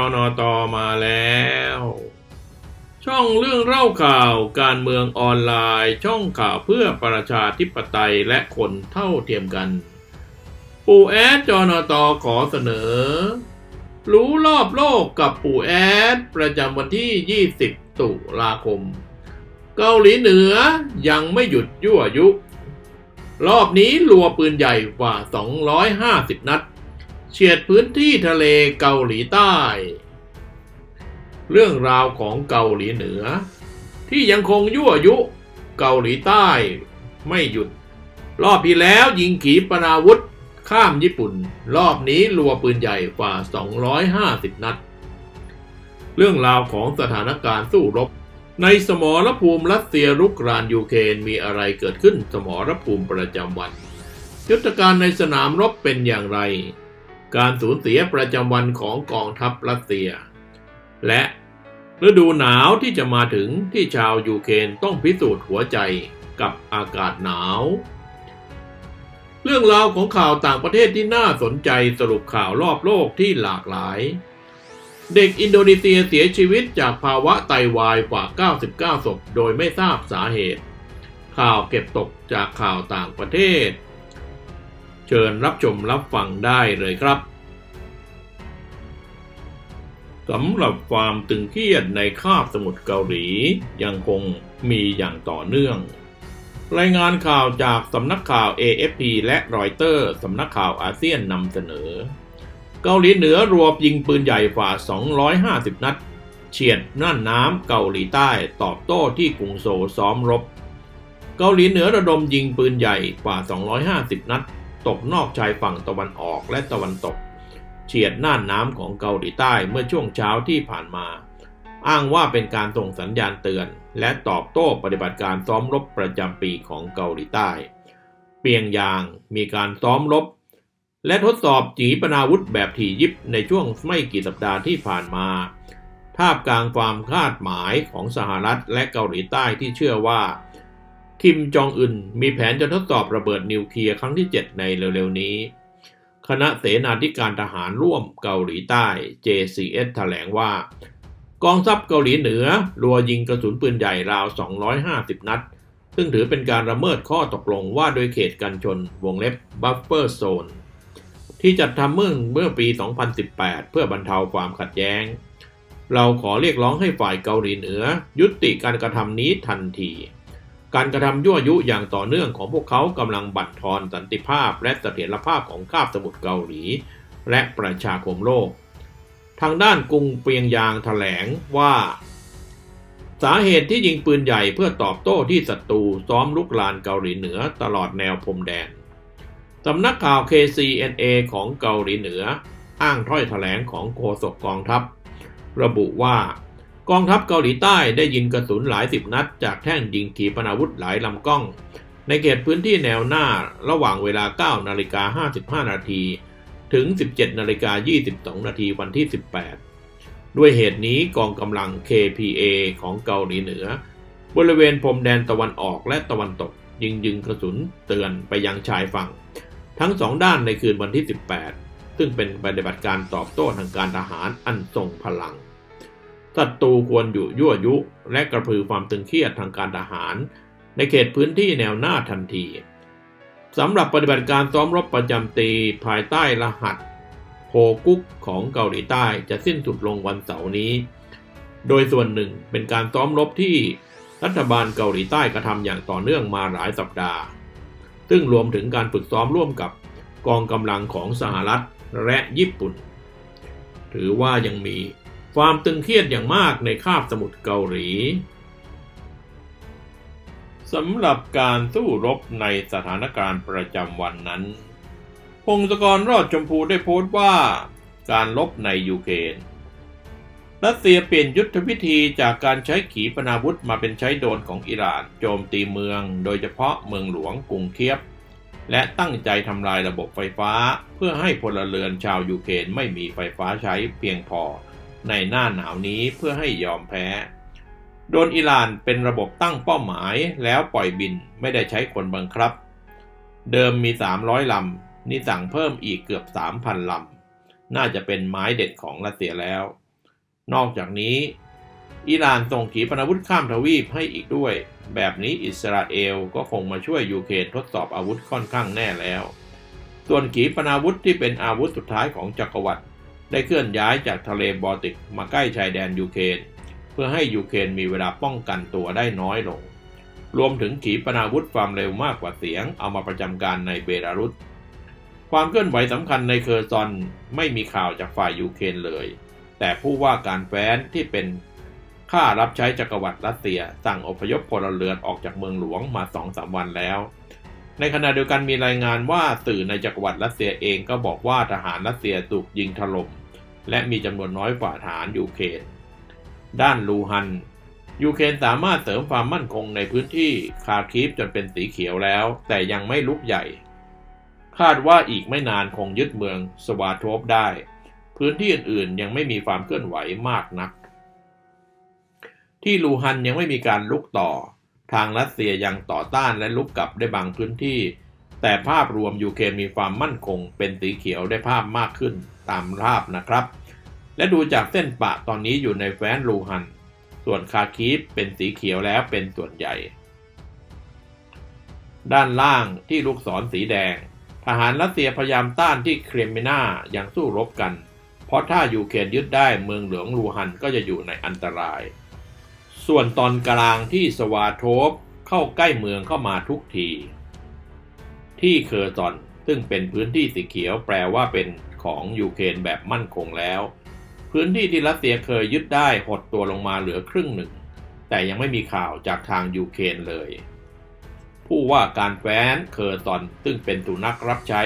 อนอตอมาแล้ว ช่องเรื่องเล่าข่าวการเมืองออนไลน์ ช่องข่าวเพื่อประชาธิปไตยและคนเท่าเทียมกัน ปู่แอดจอนอตอขอเสนอ รู้รอบโลกกับปู่แอด ประจำวันที่ 20 ตุลาคม เกาหลีเหนือยังไม่หยุดยั่วยุ รอบนี้รัวปืนใหญ่กว่า 250 นัด เฉียดพื้นที่ทะเลเกาหลีใต้ เรื่องราวของเกาหลีเหนือ ที่ยังคงยั่วยุเกาหลีใต้ไม่หยุด รอบที่แล้วยิงขีปนาวุธข้ามญี่ปุ่น รอบนี้รัวปืนใหญ่กว่า 250 นัด เรื่องราวของสถานการณ์สู้รบ ในสมรภูมิรัสเซียรุกรานยูเครนมีอะไรเกิดขึ้นสมรภูมิประจำวัน ยุทธการในสนามรบเป็นอย่างไร การสูญเสียประจำวันของกองทัพรัสเซีย และฤดูหนาวที่จะมาถึงที่ชาวยูเครนต้องพิสูจน์หัวใจกับอากาศหนาว เรื่องราวของข่าวต่างประเทศที่น่าสนใจสรุปข่าวรอบโลกที่หลากหลาย เด็กอินโดนีเซียเสียชีวิตจากภาวะไตวายกว่า 99 ศพโดยไม่ทราบสาเหตุ ข่าวเก็บตกจากข่าวต่างประเทศ ชิญรับชมรับฟังได้เลยครับสำหรับความตึงเครียดในคาบสมุทรเกาหลียังคงมีอย่างต่อเนื่อง รายงานข่าวจากสำนักข่าว AFP และรอยเตอร์สำนักข่าวอาเซียนนำเสนอ เกาหลีเหนือรวบยิงปืนใหญ่กว่า 250 นัด เฉียดน่านน้ำเกาหลีใต้ตอบโต้ที่กรุงโซซ้อมรบ เกาหลีเหนือระดมยิงปืนใหญ่กว่า 250 นัด ตกนอกชายฝั่งตะวันออกและตะวันตก เฉียดน่านน้ำของเกาหลีใต้เมื่อช่วงเช้าที่ผ่านมา อ้างว่าเป็นการส่งสัญญาณเตือน และตอบโต้ปฏิบัติการซ้อมรบประจำปีของเกาหลีใต้ เปียงยางมีการซ้อมรบ และทดสอบจีปนาวุธแบบถี่ยิบในช่วงไม่กี่สัปดาห์ที่ผ่านมาท่ามกลางความคาดหมายของสหรัฐและเกาหลีใต้ที่เชื่อว่า คิมจองอึนมีแผนจะทดสอบระเบิดนิวเคลียร์ครั้งที่ 7 ในเร็วๆนี้ คณะเสนาธิการทหารร่วมเกาหลีใต้ JCS แถลงว่า กองทัพเกาหลีเหนือรัวยิงกระสุนปืนใหญ่ราว 250 นัด ซึ่งถือเป็นการละเมิดข้อตกลงว่าโดยเขตกันชนวงเล็บ Buffer Zone ที่จัดทำเมื่อเมื่อปี 2018 เพื่อบรรเทาความขัดแย้ง เราขอเรียกร้องให้ฝ่ายเกาหลีเหนือ ยุติการกระทำนี้ทันที การกระทำยั่วยุอย่างต่อเนื่องของพวกเขากำลังบั่นทอนสันติภาพและเสถียรภาพของคาบสมุทรเกาหลี และประชาคมโลก ทางด้านกรุงเปียงยางแถลงว่า สาเหตุที่ยิงปืนใหญ่เพื่อตอบโต้ที่ศัตรูซ้อมลุกลานเกาหลีเหนือตลอดแนวพรมแดนสำนักข่าว KCNA ของเกาหลีเหนือ อ้างถ้อยแถลงของโฆษกกองทัพ ระบุว่า กองทัพเกาหลีใต้ได้ยิงกระสุนหลายสิบนัด จากแท่นยิงขีปนาวุธหลายลำกล้อง ในเขตพื้นที่แนวหน้าระหว่างเวลา 9 นาฬิกา 55 นาที ถึง 17 นาฬิกา 22 นาทีวันที่ 18 ด้วยเหตุนี้กองกำลัง KPA ของเกาหลีเหนือ บริเวณพรมแดนตะวันออกและตะวันตก ยิงยิงกระสุนเตือนไปยังชายฝั่ง ทั้งสองด้านในคืนวันที่ 18 ซึ่งเป็นปฏิบัติการตอบโต้ทางการทหารอันทรงพลัง ศัตรูควรอยู่ยั่วยุ และกระพือความตึงเครียดทางการทหาร ในเขตพื้นที่แนวหน้าทันทีสำหรับปฏิบัติการซ้อมรบประจำปีภายใต้รหัสโฮกุกของเกาหลีใต้จะสิ้นสุดลงวันเสาร์นี้ โดยส่วนหนึ่งเป็นการซ้อมรบที่รัฐบาลเกาหลีใต้กระทำอย่างต่อเนื่องมาหลายสัปดาห์ ซึ่งรวมถึงการฝึกซ้อมร่วมกับกองกำลังของสหรัฐและญี่ปุ่น ถือว่ายังมี ความตึงเครียดอย่างมากในคาบสมุทรเกาหลีสำหรับการสู้รบในสถานการณ์ประจำวันนั้น พงศกรรอดชมพูได้โพสต์ว่าการลบในยูเครนรัสเซียเปลี่ยนยุทธวิธีจากการใช้ขีปนาวุธมาเป็นใช้โดรนของอิหร่าน โจมตีเมือง โดยเฉพาะเมืองหลวงกรุงเคียบ และตั้งใจทำลายระบบไฟฟ้า เพื่อให้พลเรือนชาวยูเครนไม่มีไฟฟ้าใช้เพียงพอ ในหน้าหนาวนี้เพื่อให้ยอมแพ้ โดนอิหร่านเป็นระบบตั้งเป้าหมายแล้วปล่อยบินไม่ได้ใช้คนบังคับ เดิมมี 300 ลำ นี่สั่งเพิ่มอีกเกือบ 3,000 ลำ น่าจะเป็นไม้เด็ดของรัสเซียแล้ว นอกจากนี้ อิหร่านส่งขีปนาวุธข้ามทวีปให้อีกด้วย แบบนี้อิสราเอลก็คงมาช่วยยูเครนทดสอบอาวุธค่อนข้างแน่แล้ว ส่วนขีปนาวุธที่เป็นอาวุธสุดท้ายของจักรวรรดิ ได้เคลื่อนย้ายจากทะเลบอลติกมาใกล้ชายแดนยูเครนเพื่อให้ยูเครนมีเวลาป้องกันตัวได้น้อยลง รวมถึงขีปนาวุธความเร็วมากกว่าเสียงเอามาประจำการในเบลารุสความเคลื่อนไหวสำคัญในเคอร์ซอนไม่มีข่าวจากฝ่ายยูเครนเลย แต่ผู้ว่าการแฟ้นที่เป็นข้ารับใช้จักรวรรดิรัสเซียสั่งอพยพพลเรือนออกจากเมืองหลวงมาสองสามวันแล้ว ในขณะเดียวกันมีรายงานว่าสื่อในจักรวรรดิรัสเซียเองก็บอกว่าทหารรัสเซียถูกยิงถล่มและมีจำนวนน้อยกว่าฐานยูเครนด้านลูฮัน ยูเครนสามารถเสริมความมั่นคงในพื้นที่คาคีฟจนเป็นสีเขียวแล้ว แต่ยังไม่ลุกใหญ่ คาดว่าอีกไม่นานคงยึดเมืองสวาโทฟได้ พื้นที่อื่นๆยังไม่มีความเคลื่อนไหวมากนัก ที่ลูฮันยังไม่มีการลุกต่อ ทางรัสเซียยังต่อต้านและลุกกลับได้บางพื้นที่ แต่ภาพรวมยูเครนมีความมั่นคง เป็นสีเขียวได้ภาพมากขึ้นตามภาพนะครับ และดูจากเส้นปะตอนนี้อยู่ในแฟนลูฮัน ส่วนคาคีฟเป็นสีเขียวแล้วเป็นส่วนใหญ่ ด้านล่างที่ลูกศรสีแดง ทหารรัสเซียพยายามต้านที่เครมินาอย่างสู้รบกัน เพราะถ้ายูเครนยึดได้เมืองหลวงลูฮันก็จะอยู่ในอันตราย ส่วนตอนกลางที่สวาโทฟเข้าใกล้เมืองเข้ามาทุกที ที่เคอร์ซอนซึ่งเป็นพื้นที่สีเขียวแปลว่าเป็นของยูเครนแบบมั่นคงแล้ว พื้นที่ที่รัสเซียเคยยึดได้หดตัวลงมาเหลือครึ่งหนึ่ง แต่ยังไม่มีข่าวจากทางยูเครนเลย ผู้ว่าการแฟ้นเคอร์ซอนซึ่งเป็นสุนัขรับใช้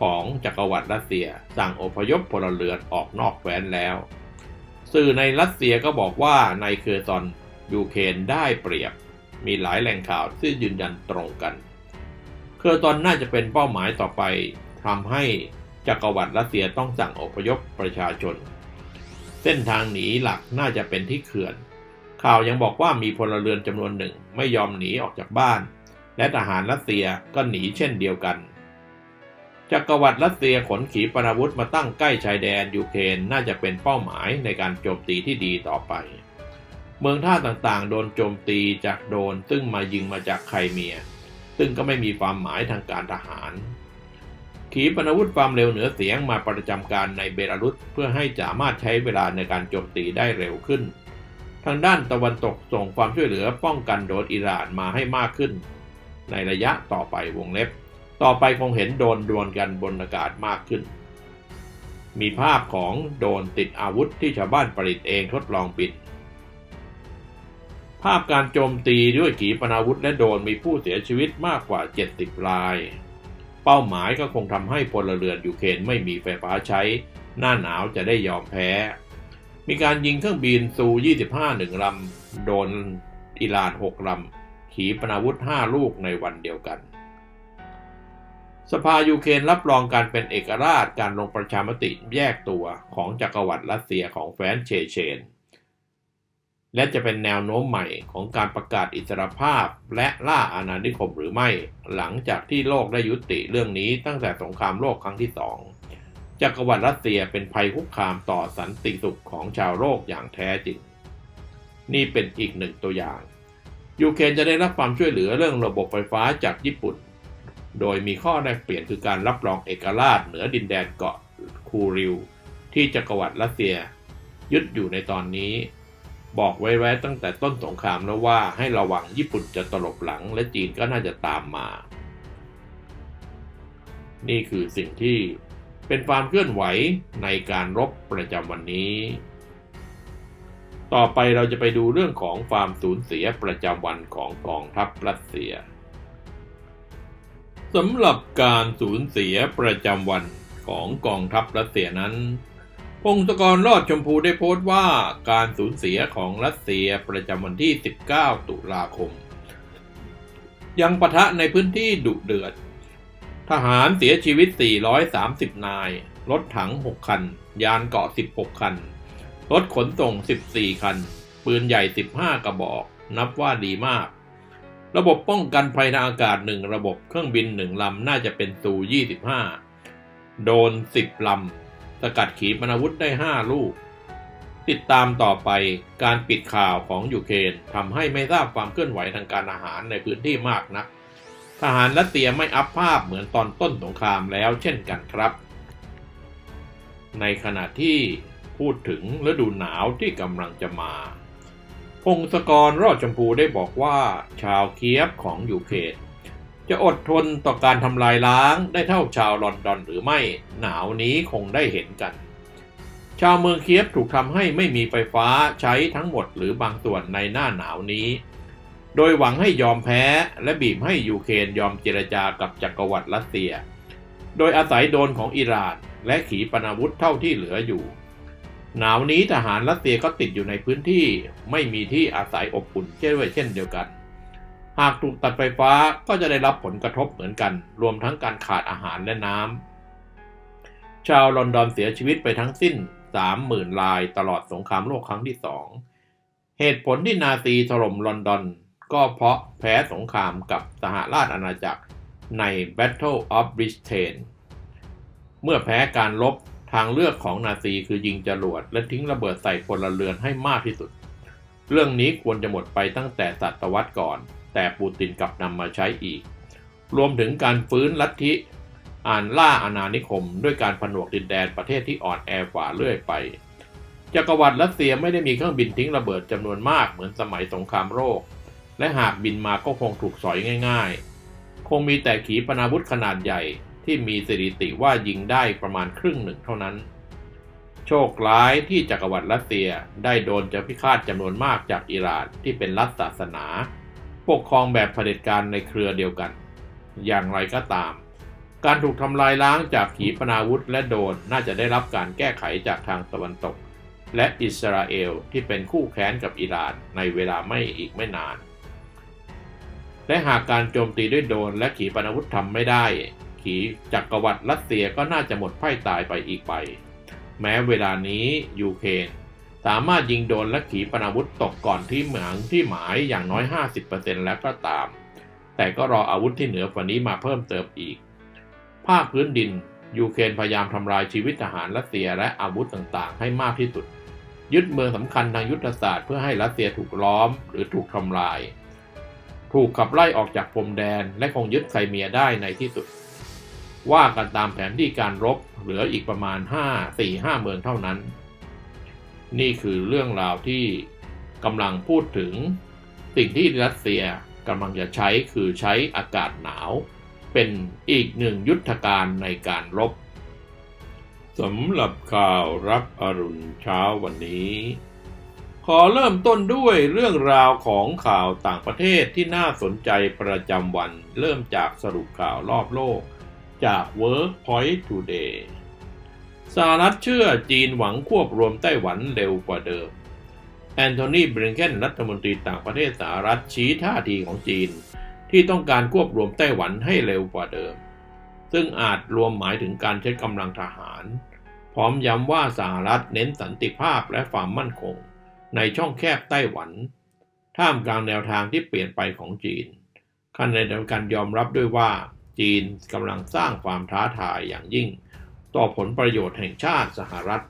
ของจักรวรรดิรัสเซียสั่งอพยพพลเรือนออกนอกแฟ้นแล้ว สื่อในรัสเซียก็บอกว่าในเคอร์ซอนยูเครนได้เปรียบ มีหลายแหล่งข่าวที่ยืนยันตรงกัน เคอร์ซอนน่าจะเป็นเป้าหมายต่อไปทำให้จักรวรรดิรัสเซียต้องสั่งอพยพประชาชน เส้นทางหนีหลักน่าจะเป็นที่เขื่อน ข่าวยังบอกว่ามีพลเรือนจำนวนหนึ่งไม่ยอมหนีออกจากบ้าน และทหารรัสเซียก็หนีเช่นเดียวกัน จักรวรรดิรัสเซียขนขีปนาวุธมาตั้งใกล้ชายแดนยูเครนน่าจะเป็นเป้าหมายในการโจมตีที่ดีต่อไป เมืองท่าต่างๆ โดนโจมตีจากโดนซึ่งมายิงมาจากไครเมีย ซึ่งก็ไม่มีความหมายทางการทหาร ขีปนาวุธความเร็วเหนือเสียงมาประจำการในเบลารุสเพื่อให้สามารถใช้เวลาในการโจมตีได้เร็วขึ้น ทางด้านตะวันตกส่งความช่วยเหลือป้องกันโดนอิหร่านมาให้มากขึ้น ในระยะต่อไปวงเล็บ ต่อไปคงเห็นโดนดวลกันบนอากาศมากขึ้น มีภาพของโดนติดอาวุธที่ชาวบ้านผลิตเองทดลองบินภาพการโจมตีด้วยขีปนาวุธและโดนมีผู้เสียชีวิตมากกว่า 70ราย เป้าหมายก็คงทำให้พลเรือนยูเครนไม่มีไฟฟ้าใช้ หน้าหนาวจะได้ยอมแพ้ มีการยิงเครื่องบินซู25หนึ่งลำโดนอิหร่าน6ลำขีปนาวุธ 5 ลูกในวันเดียวกัน สภายูเครนรับรองการเป็นเอกราชการลงประชามติแยกตัวของจักรวรรดิรัสเซียของแฟนเชเชน และจะเป็นแนวโน้มใหม่ของการประกาศอิสรภาพและล่าอาณานิคมหรือไม่ หลังจากที่โลกได้ยุติเรื่องนี้ตั้งแต่สงครามโลกครั้งที่สองจักรวรรดิรัสเซียเป็นภัยคุกคามต่อสันติสุขของชาวโลกอย่างแท้จริง นี่เป็นอีกหนึ่งตัวอย่างยูเครนจะได้รับความช่วยเหลือเรื่องระบบไฟฟ้าจากญี่ปุ่น โดยมีข้อแลกเปลี่ยนคือการรับรองเอกราชเหนือดินแดนเกาะคูริว ที่จักรวรรดิรัสเซีย ยึดอยู่ในตอนนี้ บอกไว้ไว้ตั้งแต่ต้นสงครามแล้วว่าให้ระวังญี่ปุ่นจะตลบหลังและจีนก็น่าจะตามมา นี่คือสิ่งที่เป็นความเคลื่อนไหวในการรบประจำวันนี้ ต่อไปเราจะไปดูเรื่องของความสูญเสียประจำวันของกองทัพรัสเซีย สำหรับการสูญเสียประจำวันของกองทัพรัสเซียนั้น พงศกรรอดชมพูได้โพสต์ว่าการสูญเสียของรัสเซียประจำวันที่ 19 ตุลาคม ยังปะทะในพื้นที่ดุเดือด ทหารเสียชีวิต 430 นาย รถถัง 6 คัน ยานเกาะ 16 คัน รถขนส่ง 14 คัน ปืนใหญ่ 15 กระบอก นับว่าดีมาก ระบบป้องกันภัยทางอากาศ 1 ระบบเครื่องบิน 1 ลำ น่าจะเป็นตู 25 โดน 10 ลำ สกัดขีปนาวุธได้ 5 ลูก ติดตามต่อไปการปิดข่าวของยูเครนทำให้ไม่ทราบความเคลื่อนไหวทางการอาหารในพื้นที่มากนัก ทหารรัสเซียไม่อัพภาพเหมือนตอนต้นสงครามแล้วเช่นกันครับ ในขณะที่พูดถึงฤดูหนาวที่กำลังจะมา พงศกรรอดชมพูได้บอกว่า ชาวเคียฟของยูเครนจะอดทนต่อการทำลายล้างได้เท่าชาวลอนดอนหรือไม่หนาวนี้คงได้เห็นกัน ชาวเมืองเคียฟถูกทำให้ไม่มีไฟฟ้าใช้ทั้งหมดหรือบางส่วนในหน้าหนาวนี้ โดยหวังให้ยอมแพ้และบีบให้ยูเครนยอมเจรจากับจักรวรรดิรัสเซีย โดยอาศัยโดนของอิหร่านและขีปนาวุธเท่าที่เหลืออยู่ หนาวนี้ทหารรัสเซียก็ติดอยู่ในพื้นที่ไม่มีที่อาศัยอบอุ่นเช่นด้วยเช่นเดียวกัน หากถูกตัดไฟฟ้าก็จะได้รับผลกระทบเหมือนกัน รวมทั้งการขาดอาหารและน้ำชาวลอนดอนเสียชีวิตไปทั้งสิ้น 30,000 รายตลอดสงครามโลกครั้งที่สองเหตุผลที่นาซีถล่มลอนดอนก็เพราะแพ้สงครามกับสหราชอาณาจักรใน Battle of Britain เมื่อแพ้การลบ ทางเลือกของนาซีคือยิงจรวดและทิ้งระเบิดใส่พลเรือนให้มากที่สุด เรื่องนี้ควรจะหมดไปตั้งแต่ศตวรรษก่อน แต่ปูตินกลับนำมาใช้อีก รวมถึงการฟื้นลัทธิอ่านล่าอาณานิคม ด้วยการผนวกดินแดนประเทศที่อ่อนแอกว่าเรื่อยไป จักรวรรดิรัสเซียไม่ได้มีเครื่องบินทิ้งระเบิดจำนวนมากเหมือนสมัยสงครามโลก และหากบินมาก็คงถูกสอยง่าย ๆ คงมีแต่ขีปนาวุธขนาดใหญ่ ที่มีสถิติว่ายิงได้ประมาณครึ่งหนึ่งเท่านั้น โชคร้ายที่จักรวรรดิรัสเซียได้โดนจะพิฆาตจำนวนมากจากอิหร่านที่เป็นรัฐศาสนา ปกครองแบบเผด็จการในเครือเดียวกัน อย่างไรก็ตาม การถูกทำลายล้างจากขีปนาวุธและโดนน่าจะได้รับการแก้ไขจากทางตะวันตก และอิสราเอลที่เป็นคู่แค้นกับอิหร่านในเวลาไม่อีกไม่นานและหากการโจมตีด้วยโดนและขีปนาวุธทำไม่ได้ ขีจักรวรรดิรัสเซียก็น่าจะหมดไพ่ตายไปอีกไป แม้เวลานี้ยูเครนสามารถยิงโดนและขีปนาวุธตกก่อนที่เหมืองที่หมายอย่างน้อย 50%แล้วก็ตาม แต่ก็รออาวุธที่เหนือกว่านี้มาเพิ่มเติมอีก ภาคพื้นดินยูเครนพยายามทำลายชีวิตทหารรัสเซียและอาวุธต่างๆ ให้มากที่สุด ยึดเมืองสำคัญทางยุทธศาสตร์เพื่อให้รัสเซียถูกล้อมหรือถูกทำลาย ถูกขับไล่ออกจากพรมแดนและคงยึดไครเมียได้ในที่สุด ว่ากันตามแผนที่การรบเหลืออีกประมาณ 5 4 5 เมืองเท่านั้น นี่คือเรื่องราวที่กำลังพูดถึงสิ่งที่รัสเซียกำลังจะใช้คือใช้อากาศหนาว เป็นอีกหนึ่งยุทธการในการรบสำหรับข่าวรับอรุณเช้าวันนี้ ขอเริ่มต้นด้วยเรื่องราวของข่าวต่างประเทศที่น่าสนใจประจำวัน เริ่มจากสรุปข่าวรอบโลก จาก Workpoint Today สหรัฐเชื่อจีนหวังควบรวมไต้หวันเร็วกว่าเดิม แอนโทนีบริงเกนรัฐมนตรีต่างประเทศสหรัฐชี้ท่าทีของจีน ที่ต้องการควบรวมไต้หวันให้เร็วกว่าเดิม ซึ่งอาจรวมหมายถึงการใช้กำลังทหาร พร้อมย้ำว่าสหรัฐเน้นสันติภาพและความมั่นคง ในช่องแคบไต้หวัน ท่ามกลางแนวทางที่เปลี่ยนไปของจีนขณะเดียวกันยอมรับด้วยว่า จีนกำลังสร้างความท้าทายอย่างยิ่ง ต่อผลประโยชน์แห่งชาติสหรัฐ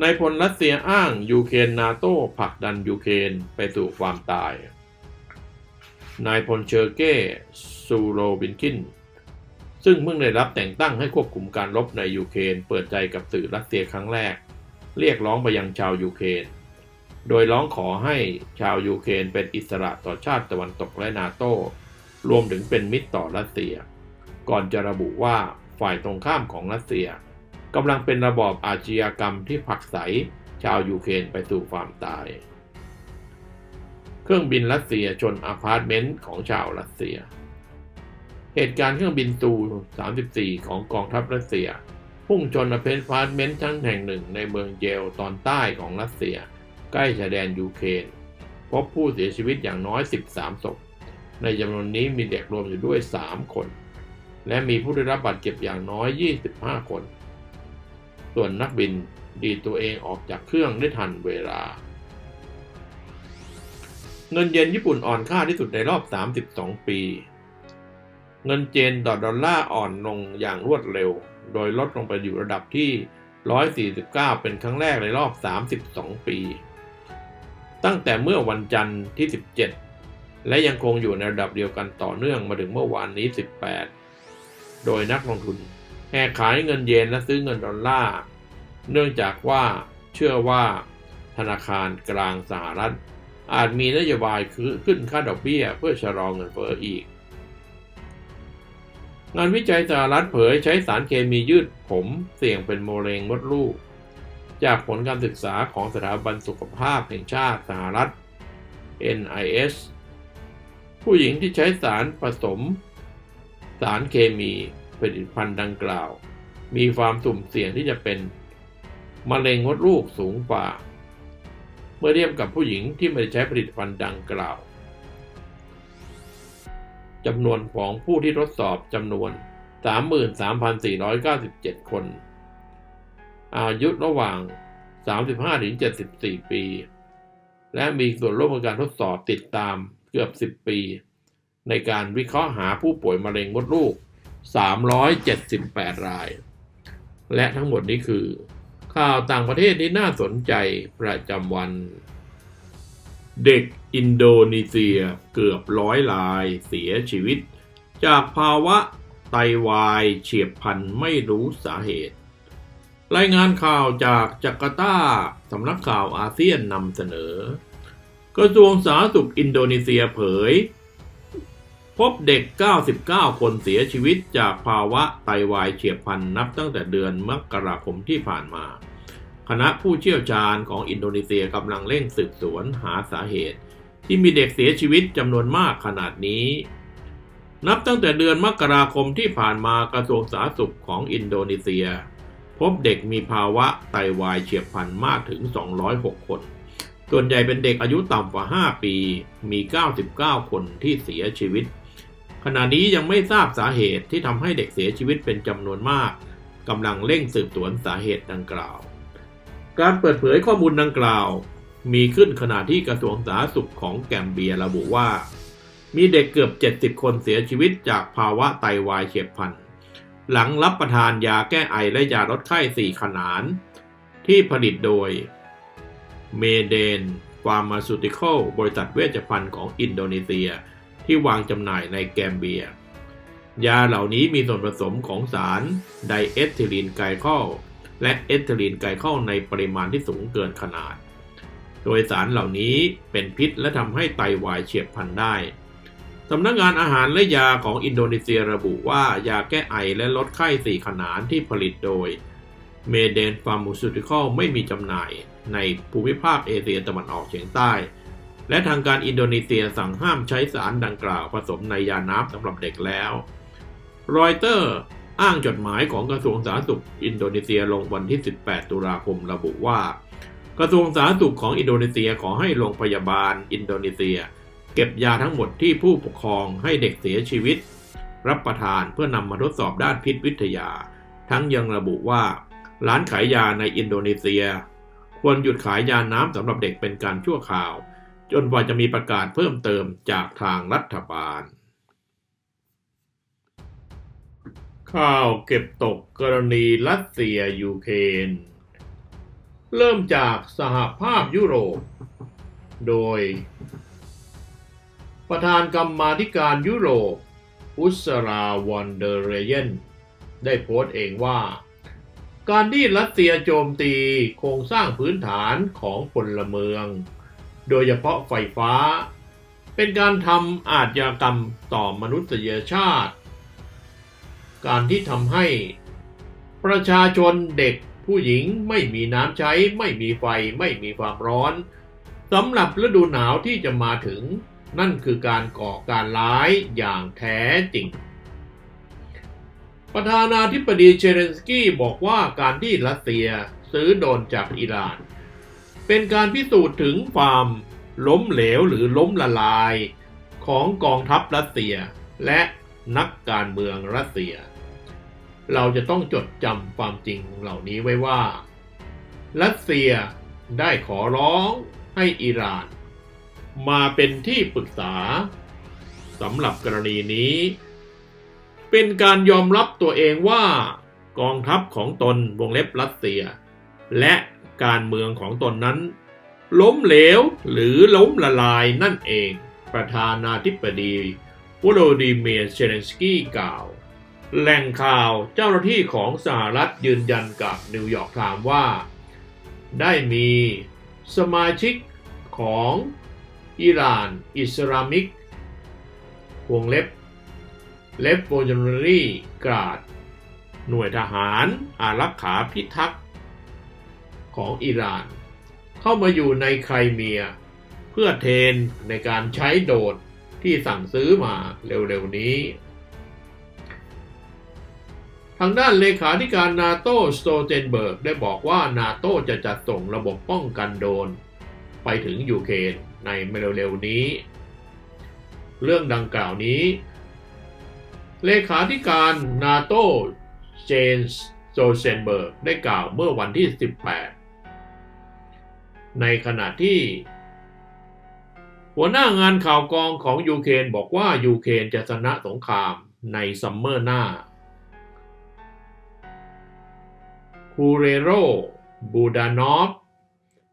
ในพลรัสเซียอ้างยูเครนนาโต้ผลักดันยูเครนไปสู่ความตาย นายพลเชอร์เก้ซูโรบินคิน ซึ่งเพิ่งได้รับแต่งตั้งให้ควบคุมการรบในยูเครนเปิดใจกับสื่อรัสเซียครั้งแรก เรียกร้องไปยังชาวยูเครนโดยร้องขอให้ชาวยูเครนเป็นอิสระต่อชาติตะวันตกและนาโต้ รวมถึงเป็นมิตรต่อรัสเซีย ก่อนจะระบุว่าฝ่ายตรงข้ามของรัสเซียกำลังเป็นระบอบอาชญากรรมที่ผลักไสชาวยูเครนไปสู่ความตาย เครื่องบินรัสเซียชนอพาร์ตเมนต์ของชาวรัสเซีย เหตุการณ์เครื่องบินตู34 ของกองทัพรัสเซีย พุ่งชนอพาร์ตเมนต์ชั้นแห่งหนึ่งในเมืองเยลตอนใต้ของรัสเซีย ใกล้ชายแดนยูเครนพบผู้เสียชีวิตอย่างน้อย 13 ศพ ในจำนวนนี้มีเด็กรวมอยู่ด้วย 3 คน และมีผู้ได้รับบาดเจ็บอย่างน้อย 25 คน ส่วนนักบินดีตัวเองออกจากเครื่องได้ทันเวลา เงินเยนญี่ปุ่นอ่อนค่าที่สุดในรอบ 32 ปี เงินเจนต่อดอลลาร์อ่อนลงอย่างรวดเร็ว โดยลดลงไปอยู่ระดับที่ 149 เป็นครั้งแรกในรอบ 32 ปี ตั้งแต่เมื่อวันจันทร์ที่ 17 และยังคงอยู่ในระดับเดียวกันต่อเนื่องมาถึงเมื่อวานนี้ 18 โดยนักลงทุนแห่ขายเงินเยนและซื้อเงินดอลลาร์ เนื่องจากว่าเชื่อว่าธนาคารกลางสหรัฐ อาจมีนโยบายคือขึ้นค่าดอกเบี้ยเพื่อชะลอเงินเฟ้ออีก งานวิจัยสหรัฐเผยใช้สารเคมียืดผมเสี่ยงเป็นโมเร็งมดลูก จากผลการศึกษาของสถาบันสุขภาพแห่งชาติสหรัฐ NIS ผู้หญิงที่ใช้สารผสม สารเคมีผลิตภัณฑ์ดังกล่าว มีความสุ่มเสี่ยงที่จะเป็นมะเร็งมดลูกสูงกว่า เมื่อเทียบกับผู้หญิงที่ไม่ได้ใช้ผลิตภัณฑ์ดังกล่าวจำนวนของผู้ที่ทดสอบจำนวน 33,497 คน อายุระหว่าง 35-74 ปี และมีส่วนร่วมในการทดสอบติดตาม เกือบ 10 ปี ในการวิเคราะห์หาผู้ป่วยมะเร็งมดลูก 378 ราย และทั้งหมดนี้คือ ข่าวต่างประเทศที่น่าสนใจประจำวัน เด็กอินโดนีเซียเกือบร้อยรายเสียชีวิต จากภาวะไตวายเฉียบพลันไม่รู้สาเหตุ รายงานข่าวจากจาการ์ตาสำนักข่าวอาเซียนนำเสนอ กระทรวงสาธารณสุขอินโดนีเซียเผย พบเด็ก 99 คนเสียชีวิตจากภาวะไตวายเฉียบพลันนับตั้งแต่เดือนมกราคมที่ผ่านมา คณะผู้เชี่ยวชาญของอินโดนีเซียกำลังเร่งสืบสวนหาสาเหตุ ที่มีเด็กเสียชีวิตจำนวนมากขนาดนี้ นับตั้งแต่เดือนมกราคมที่ผ่านมากระทรวงสาธารณสุขของอินโดนีเซีย พบเด็กมีภาวะไตวายเฉียบพลันมากถึง 206 คน ส่วนใหญ่เป็นเด็กอายุต่ำกว่า 5 ปี มี 99 คนที่เสียชีวิต ขณะนี้ยังไม่ทราบสาเหตุที่ทำให้เด็กเสียชีวิตเป็นจำนวนมากกำลังเร่งสืบสวนสาเหตุดังกล่าว การเปิดเผยข้อมูลดังกล่าว มีขึ้นขณะที่กระทรวงสาธารณสุขของแกมเบียระบุว่า มีเด็กเกือบ 70 คนเสียชีวิตจากภาวะไตวายเฉียบพลัน หลังรับประทานยาแก้ไอและยาลดไข้ 4 ขนาน ที่ผลิตโดย เมเดนฟาร์มาซูติคอลบริษัทเวชภัณฑ์ของอินโดนีเซีย ที่วางจำหน่ายในแกมเบีย ยาเหล่านี้มีส่วนผสมของสารไดเอทิลีนไกลคอลและเอทิลีนไกลคอลในปริมาณที่สูงเกินขนาด โดยสารเหล่านี้เป็นพิษและทำให้ไตวายเฉียบพลันได้สำนักงานอาหารและยาของอินโดนีเซียระบุว่ายาแก้ไอและลดไข้สี่ขนานที่ผลิตโดย เมเดนฟาร์มูซูติคอลไม่มีจำหน่ายในภูมิภาคเอเชียตะวันออกเฉียงใต้ และทางการอินโดนีเซียสั่งห้ามใช้สารดังกล่าวผสมในยาน้ำสำหรับเด็กแล้ว รอยเตอร์อ้างจดหมายของกระทรวงสาธารณสุขอินโดนีเซียลงวันที่ 18 ตุลาคมระบุว่า กระทรวงสาธารณสุขของอินโดนีเซียขอให้โรงพยาบาลอินโดนีเซีย เก็บยาทั้งหมดที่ผู้ปกครองให้เด็กเสียชีวิต รับประทานเพื่อนำมาทดสอบด้านพิษวิทยา ทั้งยังระบุว่า ร้านขายยาในอินโดนีเซีย ควรหยุดขายยาน้ำสำหรับเด็กเป็นการชั่วคราว จนกว่าจะมีประกาศเพิ่มเติมจากทางรัฐบาล ข่าวเก็บตกกรณีรัสเซียยูเครนเริ่มจากสหภาพยุโรป โดย ประธานกรรมาธิการยุโรป อุสราวอนเดเรเยนได้โพสต์เองว่า การที่รัสเซียโจมตีโครงสร้างพื้นฐานของพลเมือง โดยเฉพาะไฟฟ้า เป็นการทำอาชญากรรมต่อมนุษยชาติ การที่ทำให้ ประชาชนเด็กผู้หญิงไม่มีน้ำใช้ ไม่มีไฟไม่มีความร้อนสำหรับฤดูหนาวที่จะมาถึง นั่นคือการก่อการร้ายอย่างแท้จริง ประธานาธิบดีเชเลนสกี้บอกว่าการที่รัสเซียซื้อโดนจากอิหร่าน เป็นการพิสูจน์ถึงความล้มเหลวหรือล้มละลายของกองทัพรัสเซียและนักการเมืองรัสเซีย เราจะต้องจดจำความจริงเหล่านี้ไว้ว่า รัสเซียได้ขอร้องให้อิหร่าน มาเป็นที่ปรึกษาสำหรับกรณีนี้ เป็นการยอมรับตัวเองว่ากองทัพของตนวงเล็บรัสเซีย และการเมืองของตนนั้น ล้มเหลวหรือล้มละลายนั่นเอง ประธานาธิบดีวโลดิเมียร์เชเลนสกี้กล่าว แหล่งข่าวเจ้าหน้าที่ของสหรัฐยืนยันกับนิวยอร์กไทม์ว่า ได้มีสมาชิกของอิหร่าน อิสลามิกวงเล็บ เลฟโ o จ n รีกราด หน่วยทหารอารักขาพิทักษ์ของอิหร่าน เข้ามาอยู่ในไครเมีย เพื่อเทนในการใช้โดรนที่สั่งซื้อมาเร็วๆนี้ ทางด้านเลขาธิการนาโตสโตเทนเบิร์กได้บอกว่านาโตจะจัดส่งระบบป้องกันโดน ไปถึงยูเครนในเร็วๆนี้ เรื่องดังกล่าวนี้ เลขาธิการนาโตเจนส์โซเซนเบิร์กได้กล่าวเมื่อวันที่ 18 ในขณะที่ หัวหน้างานข่าวกองของยูเครนบอกว่ายูเครนจะชนะสงครามในซัมเมอร์หน้าคูเรโรบูดานอฟ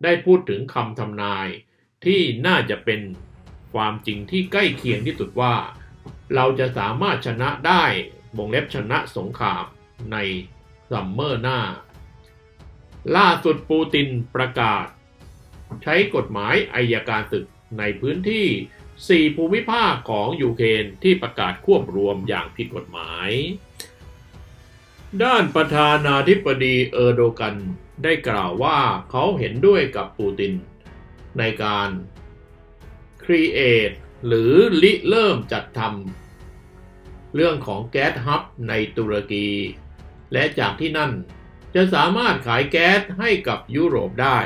ได้พูดถึงคำทำนายที่น่าจะเป็นความจริงที่ใกล้เคียงที่สุดว่า เราจะสามารถชนะได้วงเล็บชนะสงครามในซัมเมอร์หน้า ล่าสุดปูตินประกาศ ใช้กฎหมายอายการศึกในพื้นที่ 4 ภูมิภาคของยูเครนที่ประกาศควบรวมอย่างผิดกฎหมาย ด้านประธานาธิบดีเออร์โดกันได้กล่าวว่าเขาเห็นด้วยกับปูติน ในการ create หรือริเริ่มจัดทำเรื่องของแก๊สฮับในตุรกี และจากที่นั่นจะสามารถขายแก๊สให้กับยุโรปได้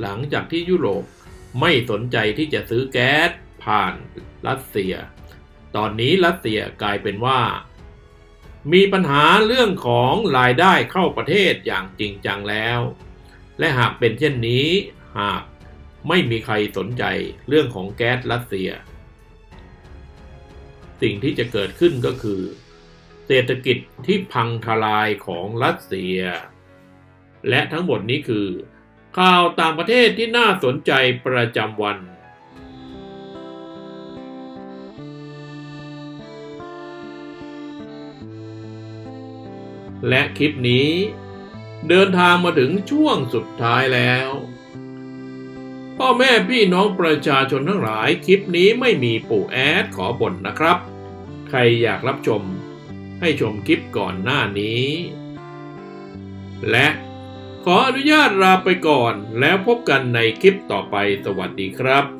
หลังจากที่ยุโรปไม่สนใจที่จะซื้อแก๊สผ่านรัสเซีย ตอนนี้รัสเซียกลายเป็นว่า มีปัญหาเรื่องของรายได้เข้าประเทศอย่างจริงจังแล้ว และหากเป็นเช่นนี้หากไม่มีใครสนใจเรื่องของแก๊สรัสเซีย สิ่งที่จะเกิดขึ้นก็คือ เศรษฐกิจที่พังทลายของรัสเซีย และทั้งหมดนี้คือ ข่าวต่างประเทศที่น่าสนใจประจำวันและคลิปนี้ เดินทางมาถึงช่วงสุดท้ายแล้ว พ่อแม่พี่น้องประชาชนทั้งหลายคลิปนี้ไม่มีปู่แอดขอบ่นนะครับ ใครอยากรับชม ให้ชมคลิปก่อนหน้านี้ และขออนุญาตลาไปก่อนแล้วพบกันในคลิปต่อไปสวัสดีครับ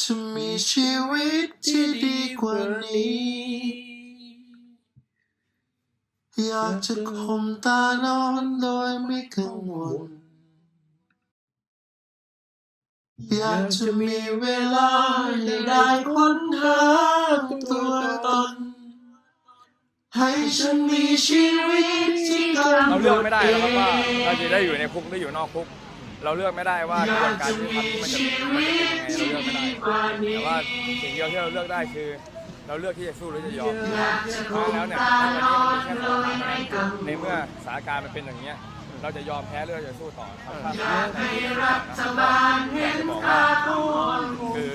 จะมีชีวิตที่ดีกว่านี้ อยากจะข่มตานอนโดยไม่กังวล อยากจะมีเวลาให้ได้ค้นหาตัวตน ให้ฉันมีชีวิตที่กำเราหนเลือกดไม่ได้เอหรอกครับว่างเราจะได้อยู่ในคุกหรืออยู่นอกคุก เราเลือกไม่ได้ว่ากระบวนการยุติธรรมมันจะมันจะเป็นยังไงเราเลือกไม่ได้แต่ว่าสิ่งเดียวที่เราเลือกได้คือ เราเลือกที่จะสู้หรือจะยอมเพราะแล้วเนี่ยในเมื่อสถานการณ์มันเป็นอย่างเนี้ยเราจะยอมแพ้หรือจะสู้ต่อครับอยากให้รัฐบาลเห็นค่าคือ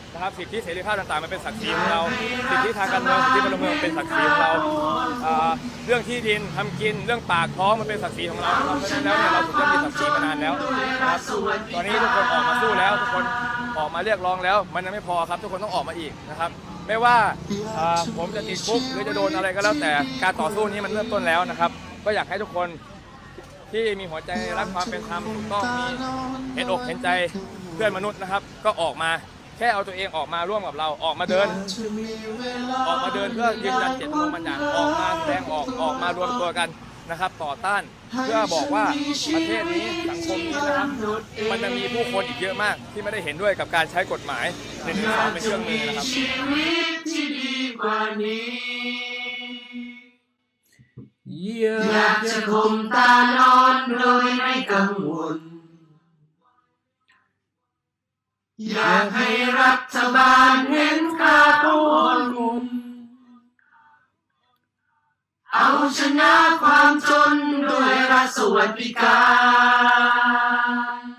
ครับสิทธิเสรีภาพต่างๆมันเป็นศักดิ์ศรีของเราสิทธิทางการเมืองสิทธิพลเมืองเป็นศักดิ์ศรีของเราเรื่องที่ดินทำกินเรื่องปากท้องมันเป็นศักดิ์ศรีของเราเพราะฉะนั้นแล้วเนี่ยเราถูกต้องมีศักดิ์ศรีมานานแล้วนะครับตอนนี้ทุกคนออกมาสู้แล้วทุกคนออกมาเรียกร้องแล้ว มันยังไม่พอครับ ทุกคนต้องออกมาอีกนะครับไม่ว่าผมจะติดคุกหรือจะโดนอะไรก็แล้วแต่การต่อสู้นี้มันเริ่มต้นแล้วนะครับ ก็อยากให้ทุกคนที่มีหัวใจรักความเป็นธรรมถูกต้องมีเห็นอกเห็นใจเพื่อนมนุษย์นะครับ ก็ออกมา ค่เอาตัวเองออกมาร่วมกับเราออกมาเดิน ออกมาเดินเพื่อยืนยันเจตจำนงบางอย่างออกมาแสดงออกออกมารวมตัวกันนะครับ ต่อต้านเพื่อบอกว่าประเทศนี้สังคมนี้นะครับมันจะมีผู้คนอีกเยอะมาก ที่ไม่ได้เห็นด้วยกับการใช้กฎหมายหนึ่งสองเป็นเครื่องมือนะครับชีวิตที่ดีกว่านี้อยากจะข่มตานอนโดยไม่กังวล อยากให้รัฐบาลเห็นค่าของคนเอาชนะความจนด้วยรัฐสวัสดิการ